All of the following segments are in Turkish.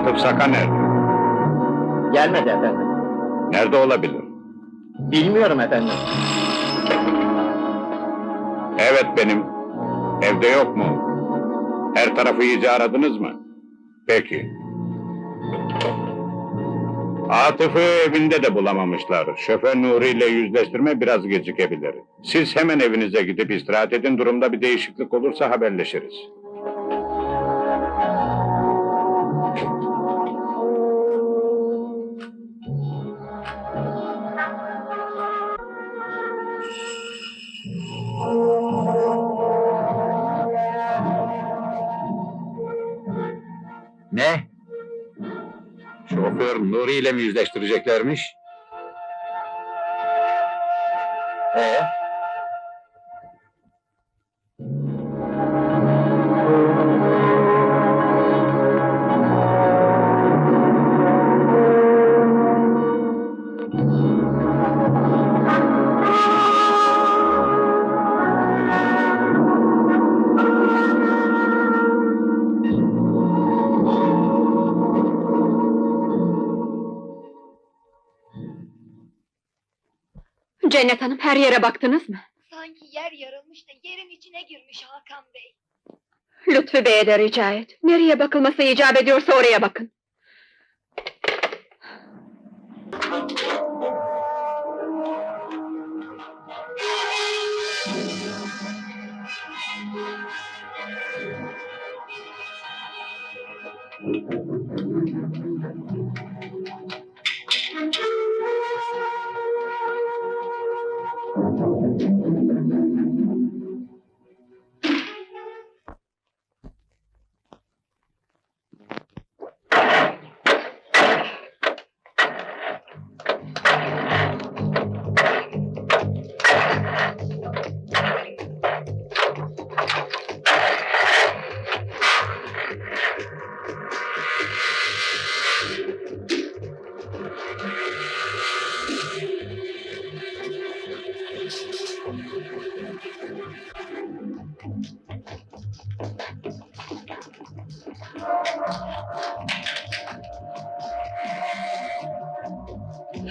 Atıf Saka nerede? Gelmedi efendim. Nerede olabilir? Bilmiyorum efendim. Evet benim. Evde yok mu? Her tarafı iyice aradınız mı? Peki. Atıf'ı evinde de bulamamışlar. Şoför Nuri ile yüzleştirme biraz gecikebilir. Siz hemen evinize gidip istirahat edin. Durumda bir değişiklik olursa haberleşiriz. Şoför Nuri ile mi yüzleştireceklermiş? Ee? Cennet Hanım her yere baktınız mı? Sanki yer yarılmış da yerin içine girmiş Hakan Bey. Lütfü Bey'e de rica et. Nereye bakılması icap ediyorsa oraya bakın. Gracias.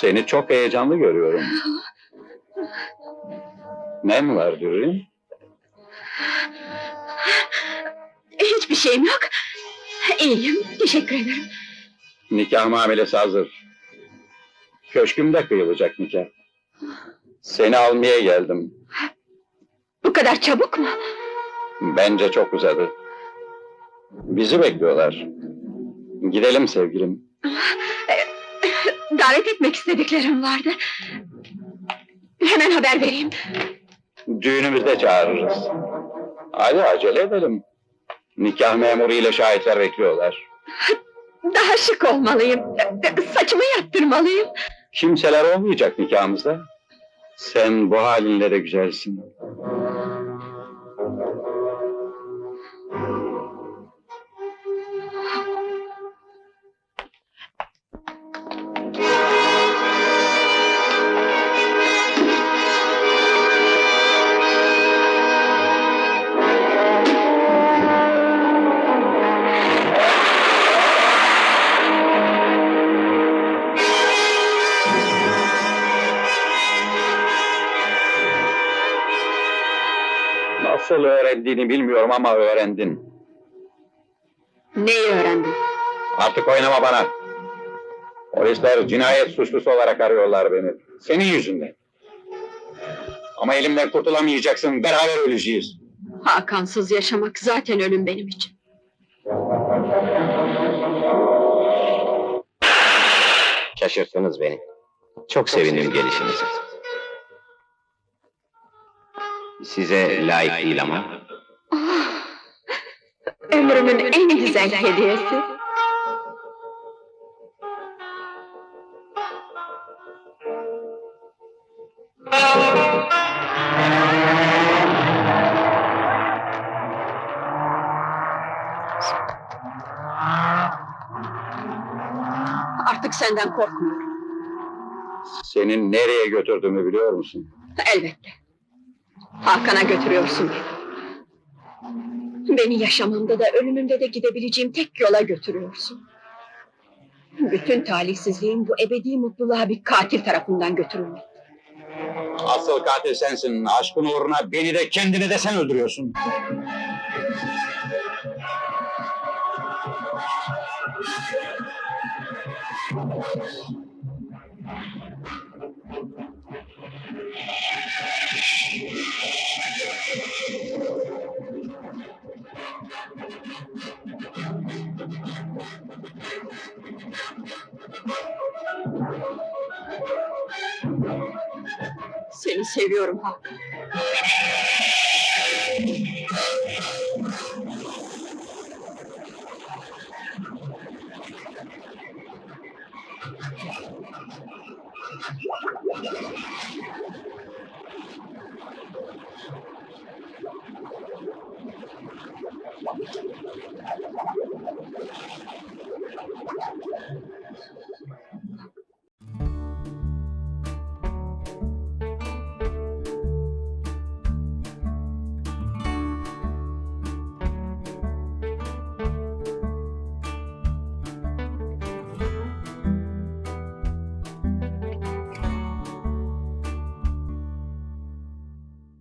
Seni çok heyecanlı görüyorum. Ne mi var Dürüm? Hiçbir şeyim yok. İyiyim, teşekkür ederim. Nikah muamelesi hazır. Köşkümde kıyılacak nikah. Seni almaya geldim. Bu kadar çabuk mu? Bence çok uzadı. Bizi bekliyorlar. Gidelim sevgilim. Davet etmek istediklerim vardı. Hemen haber vereyim. Düğünümüzde çağırırız. Hadi acele edelim. Nikah memuru ile şahitler bekliyorlar. Daha şık olmalıyım. Saçımı yaptırmalıyım. Kimseler olmayacak nikahımızda. Sen bu halinle de güzelsin. Nasıl öğrendiğini bilmiyorum ama öğrendin. Neyi öğrendin? Artık oynama bana. Polisler cinayet suçlusu olarak arıyorlar beni. Senin yüzünden. Ama elimden kurtulamayacaksın. Beraber öleceğiz. Hakansız yaşamak zaten ölüm benim için. Şaşırttınız beni. Çok sevindim gelişinize. Size layık değil ama. Oh, ömrümün en güzel hediyesi. Artık senden korkmuyorum. Senin nereye götürdüğümü biliyor musun? Elbette. Hakan'a götürüyorsun beni. Beni yaşamamda da ölümümde de gidebileceğim tek yola götürüyorsun. Bütün talihsizliğim bu ebedi mutluluğa bir katil tarafından götürülmek. Asıl katil sensin. Aşkın uğruna beni de kendini de sen öldürüyorsun. Seni seviyorum Hakan. one.